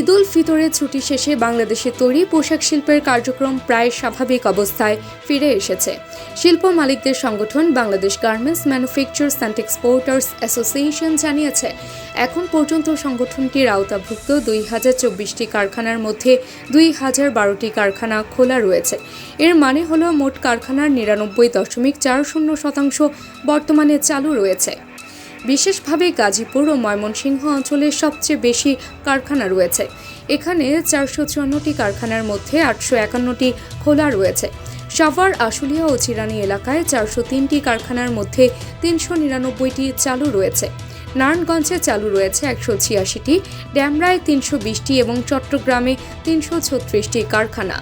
ঈদুল ফিতরের ছুটি শেষে বাংলাদেশে তৈরি পোশাক শিল্পের কার্যক্রম প্রায় স্বাভাবিক অবস্থায় ফিরে এসেছে। শিল্প মালিকদের সংগঠন Bangladesh garments manufacturers and exporters association জানিয়েছে, এখন পর্যন্ত সংগঠনটির আওতাভুক্ত দুই হাজার চব্বিশটি কারখানার মধ্যে দুই হাজার বারোটি কারখানা খোলা রয়েছে। এর মানে হলো মোট কারখানার নিরানব্বই দশমিক চার শূন্য শতাংশ বর্তমানে চালু রয়েছে। বিশেষভাবে গাজীপুর ও ময়মনসিংহ অঞ্চলে সবচেয়ে বেশি কারখানা রয়েছে। এখানে চারশো চুয়ান্নটি কারখানার মধ্যে আটশো একান্নটি খোলা রয়েছে। সাভার, আশুলিয়া ও চিরানি এলাকায় চারশো তিনটি কারখানার মধ্যে তিনশো নিরানব্বইটি চালু রয়েছে। নারায়ণগঞ্জে চালু রয়েছে একশো ছিয়াশিটি, ড্যামরায় তিনশো বিশটি এবং চট্টগ্রামে তিনশো ছত্রিশটি কারখানা।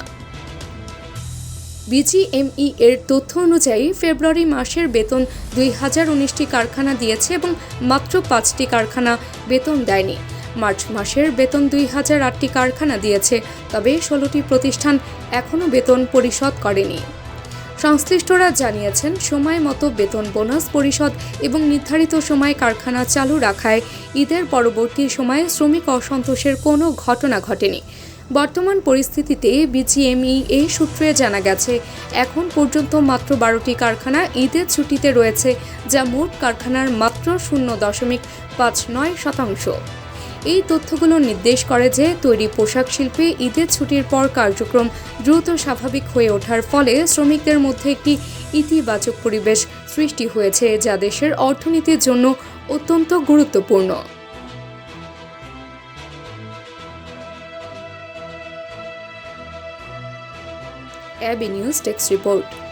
বিজিএমই এর তথ্য অনুযায়ী ফেব্রুয়ারি মাসের বেতন দুই হাজার উনিশটি কারখানা দিয়েছে এবং মাত্র পাঁচটি কারখানা বেতন দেয়নি। মার্চ মাসের বেতন দুই হাজার আটটি কারখানা দিয়েছে, তবে ষোলোটি প্রতিষ্ঠান এখনও বেতন পরিশোধ করেনি। সংশ্লিষ্টরা জানিয়েছেন, সময় মতো বেতন বোনাস পরিশোধ এবং নির্ধারিত সময় কারখানা চালু রাখায় ঈদের পরবর্তী সময়ে শ্রমিক অসন্তোষের কোনো ঘটনা ঘটেনি। বর্তমান পরিস্থিতিতে বিজিএমই এই সূত্রে জানা গেছে, এখন পর্যন্ত মাত্র বারোটি কারখানা ঈদের ছুটিতে রয়েছে, যা মোট কারখানার মাত্র শূন্য দশমিক পাঁচ নয় শতাংশ। এই তথ্যগুলো নির্দেশ করে যে তৈরি পোশাক শিল্পে ঈদের ছুটির পর কার্যক্রম দ্রুত স্বাভাবিক হয়ে ওঠার ফলে শ্রমিকদের মধ্যে একটি ইতিবাচক পরিবেশ সৃষ্টি হয়েছে, যা দেশের অর্থনীতির জন্য অত্যন্ত গুরুত্বপূর্ণ। AB News Text Report.